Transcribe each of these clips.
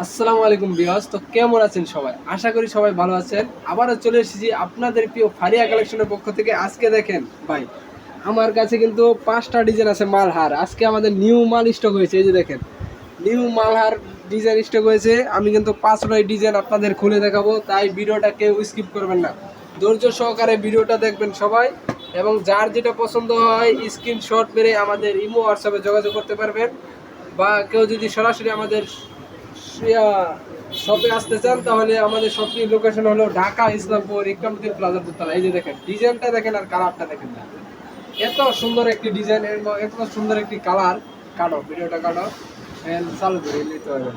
আসসালামু আলাইকুম বিয়াস তো কেমন আছেন সবাই? আশা করি সবাই ভালো আছেন। আবারও চলে এসেছি আপনাদের প্রিয় ফারিয়া কালেকশনের পক্ষ থেকে। আজকে দেখেন, ভাই, আমার কাছে কিন্তু পাঁচটা ডিজাইন আছে মালহার। আজকে আমাদের নিউ মাল স্টক হয়েছে। এই যে দেখেন, নিউ মালহার ডিজাইন স্টক হয়েছে। আমি কিন্তু পাঁচটাই ডিজাইন আপনাদের খুলে দেখাবো, তাই ভিডিওটা কেউ স্কিপ করবেন না। ধৈর্য সহকারে ভিডিওটা দেখবেন সবাই, এবং যার যেটা পছন্দ হয় স্ক্রিনশট মেরে আমাদের ইমো হোয়াটসঅ্যাপে যোগাযোগ করতে পারবেন, বা কেউ যদি সরাসরি আমাদের শপে আসতে চান, তাহলে আমাদের শপটির লোকেশন হলো ঢাকা ইসলামপুর ইকরামুদ্দিন প্লাজা দোতলা। এই যে দেখেন, ডিজাইনটা দেখেন আর কালারটা দেখেন এত সুন্দর একটি ডিজাইন এত সুন্দর একটি কালার কাটো, ভিডিওটা কাটো। And চালু করে নিতে হবে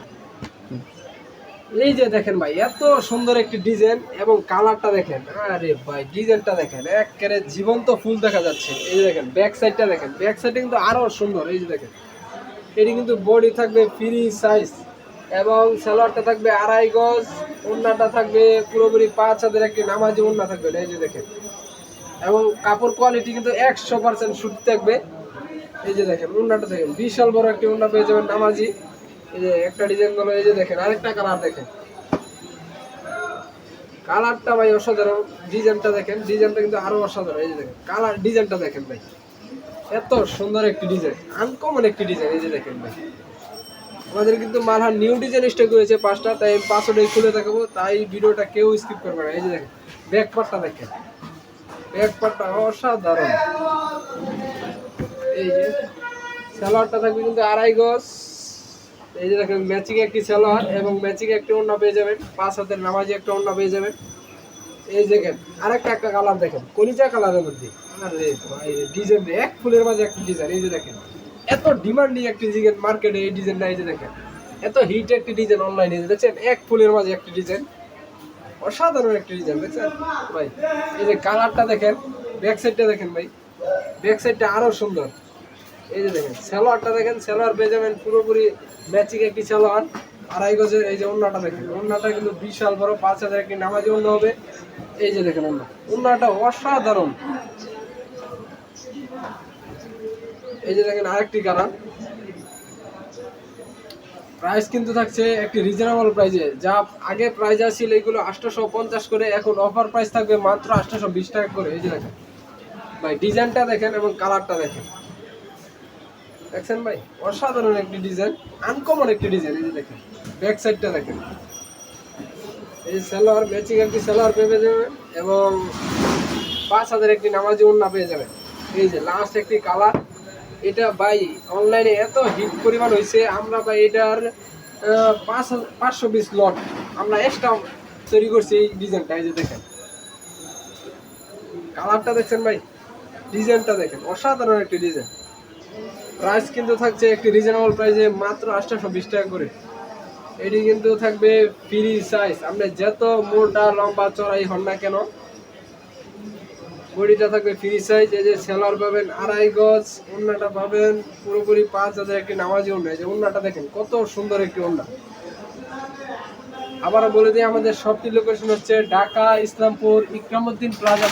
এই যে দেখেন ভাই, এত সুন্দর একটি ডিজাইন এবং কালারটা দেখেন। আরে ভাই, ডিজাইনটা দেখেন, একেবারে জীবন্ত ফুল দেখা যাচ্ছে। এই যে দেখেন ব্যাক সাইডটা দেখেন। ব্যাক সাইডে কিন্তু আরও সুন্দর, এই যে দেখেন। এটি কিন্তু বডি থাকবে ফ্রি সাইজ এবং সালোয়ারটা থাকবে আড়াই গজ, ওড়নাটা থাকবে পুরোপুরি পাঁচ হাতের একটি নামাজি ওড়না থাকবে, এই যে দেখেন। এবং কাপড় কোয়ালিটি কিন্তু একশো পার্সেন্ট সুট থাকবে, এই যে দেখেন, ওড়নাটা দেখেন, বিশাল বড় একটি ওড়না পেয়ে যাবেন নামাজি। এই যে একটা ডিজাইনগুলো এই যে দেখেন, আরেকটা কালার দেখেন। কালারটা ভাই অসাধারণ ডিজাইনটা দেখেন ডিজাইনটা কিন্তু আরও অসাধারণ, এই যে দেখেন কালার ডিজাইনটা দেখেন ভাই। এত সুন্দর একটি ডিজাইন আনকমন একটি ডিজাইন এই যে দেখেন ভাই। আমাদের কিন্তু মালহার নিউ ডিজাইন স্টক হয়েছে পাঁচটা, তাই আমি পাঁচটাই খুলে দেখাবো, তাই ভিডিওটা কেউ স্কিপ করবে না। এই যে দেখেন ব্যাক পার্টটা দেখেন। ব্যাক পার্টটা অসাধারণ। এই যে, সালোয়ারটা থাকবে কিন্তু আড়াই গজ। এই যে দেখেন ম্যাচিং একটি সালোয়ার এবং ম্যাচিং একটি অন্য পেয়ে যাবেন। পাঁচ হাতের নামাজি একটা অন্য পেয়ে যাবেন। এই দেখেন, আরেকটা একটা কালার দেখেন, কলিজা কালারের মধ্যে। আরে ডিজাইন এক ফুলের মাঝে একটা ডিজাইন এই যে দেখেন। এত ডিমান্ডিং একটি ডিজাইন মার্কেটে এই ডিজাইনটা এই যে দেখেন। এত হিট একটি ডিজাইন অনলাইনে দেখছেন, এক ফুলের মাঝে একটি ডিজাইন অসাধারণ একটি ডিজাইন দেখছেন? ভাই, এই যে কালারটা দেখেন ব্যাক সাইডটা দেখেন ভাই। ব্যাক সাইডটা আরও সুন্দর। এই যে দেখেন, সালোয়ারটা দেখেন, সালোয়ার যাবেন পুরোপুরি ম্যাচিং একটি সালোয়ার। আড়াই গজের এই যে ওন্নাটা দেখেন ওন্নাটা কিন্তু বিশাল বড়, পাঁচ হাজার একটি নামাজি ওন্না হবে। এই যে দেখেন ওন্না ওন্নাটা অসাধারণ। এই যে দেখেন আরেকটি কালার প্রাইস কিন্তু থাকছে একটি রিজনেবল প্রাইসে যা আগে প্রাইস আছিল এগুলো আটশোশো পঞ্চাশ করে, এখন অফার প্রাইস থাকবে মাত্র আটশোশো বিশ টাকা করে। এই যে দেখেন। ভাই ডিজাইনটা দেখেন এবং কালারটা দেখেন। দেখছেন ভাই? অসাধারণ একটি ডিজাইন আনকমন একটি ডিজাইন এই যে দেখেন ব্যাক সাইডটা দেখেন। এই সালোয়ার ম্যাচিং একটি সালোয়ার পেয়ে যাবেন এবং পাঁচ হাজার একটি নামাজি ওন্না পেয়ে যাবেন। এই যে লাস্ট একটি কালার এটা ভাই অনলাইনে এত হিট পরিমাণ হয়েছে আমরা ভাই এটার পাঁচ পাঁচশো বিশ লট আমরা এক্সট্রা তৈরি করছি এই ডিজাইনটা এই যে দেখেন। কালারটা দেখছেন ভাই? ডিজাইনটা দেখেন, অসাধারণ একটি ডিজাইন প্রাইস কিন্তু থাকছে একটি রিজনেবল প্রাইসে মাত্র আটশোশো বিশ টাকা করে। এটি কিন্তু থাকবে ফ্রি সাইজ আপনি যত মোটা লম্বা চড়াই হন না কেন বডিটা থাকবে ফ্রি সাইজ, এই যে সেলার পাবেন আড়াই গজ ওন্নাটা পাবেন পুরোপুরি পাঁচ হাজার একটি নামাজি ওন্না এই যে ওন্নাটা দেখেন, কত সুন্দর একটি ওন্না আবার বলে দিই, আমাদের শপটির লোকেশন হচ্ছে ঢাকা, ইসলামপুর, ইকরামুদ্দিন প্লাজা